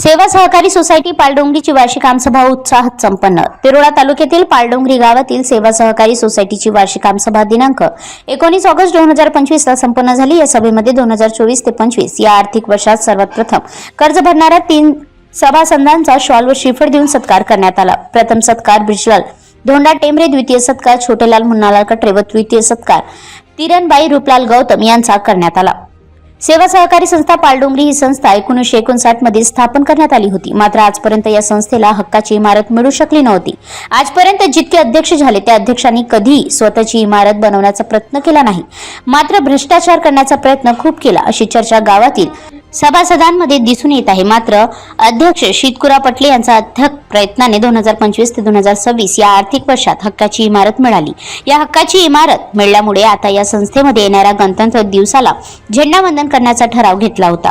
सेवा सहकारी सोसायटी पालडोंगरीची वार्षिक आमसभा उत्साहात संपन्न. तिरोडा तालुक्यातील पालडोंगरी गावातील सेवा सहकारी सोसायटीची वार्षिक आमसभा दिनांक एकोणीस ऑगस्ट दोन हजार पंचवीस ला संपन्न झाली. या सभेमध्ये दोन हजार चोवीस ते पंचवीस या आर्थिक वर्षात सर्वात प्रथम कर्ज भरणाऱ्या तीन सभासदांचा शॉल व श्रीफळ देऊन सत्कार करण्यात आला. प्रथम सत्कार ब्रिजलाल धोंडा टेंबरे द्वितीय सत्कार छोटेलाल मुन्नालाल कटरे व तृतीय सत्कार तिरणबाई रूपलाल गौतम यांचा करण्यात आला. सेवा सहकारी संस्था पालडोंगरी ही संस्था एकोणीसशे एकोणसाठमध्ये स्थापन करण्यात आली होती. मात्र आजपर्यंत या संस्थेला हक्काची इमारत मिळू शकली नव्हती. आजपर्यंत जितके अध्यक्ष झाले त्या अध्यक्षांनी कधी स्वतःची इमारत बनवण्याचा प्रयत्न केला नाही. मात्र भ्रष्टाचार करण्याचा प्रयत्न खूप केला अशी चर्चा गावातील सभासदांमध्ये दिसून येत आहे. मात्र अध्यक्ष शीतकुरा पटले यांचा अथक प्रयत्नाने दोन हजार पंचवीस ते दोन हजार सव्वीस या आर्थिक वर्षात हक्काची इमारत मिळाली. या हक्काची इमारत मिळाल्यामुळे आता या संस्थेमध्ये येणाऱ्या गणतंत्र दिवसाला झेंडावंदन करण्याचा ठराव घेतला होता.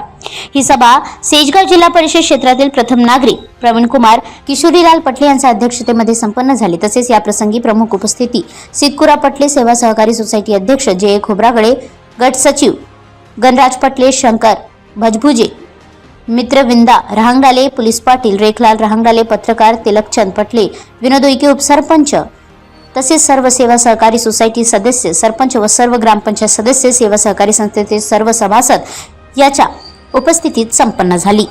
ही सभा सेजगाव जिल्हा परिषद क्षेत्रातील प्रथम नागरिक प्रवीण कुमार किशोरीलाल पटले यांच्या अध्यक्षतेमध्ये संपन्न झाली. तसेच या प्रसंगी प्रमुख उपस्थिती सितकुरा पटले सेवा सहकारी सोसायटी अध्यक्ष जे ए खोब्रागडे गट सचिव गणराज पटले शंकर भजभुजे मित्रविंदा रहांगडाले पोलीस पाटील रेखलाल रहांगडाले पत्रकार तिलकचंद पटले विनोद उईके उपसरपंच तसेच सर्व सेवा सहकारी सोसायटी सदस्य सरपंच व सर्व ग्रामपंचायत सदस्य सेवा सहकारी संस्थेचे सर्व सभासद याच्या उपस्थितीत संपन्न झाली.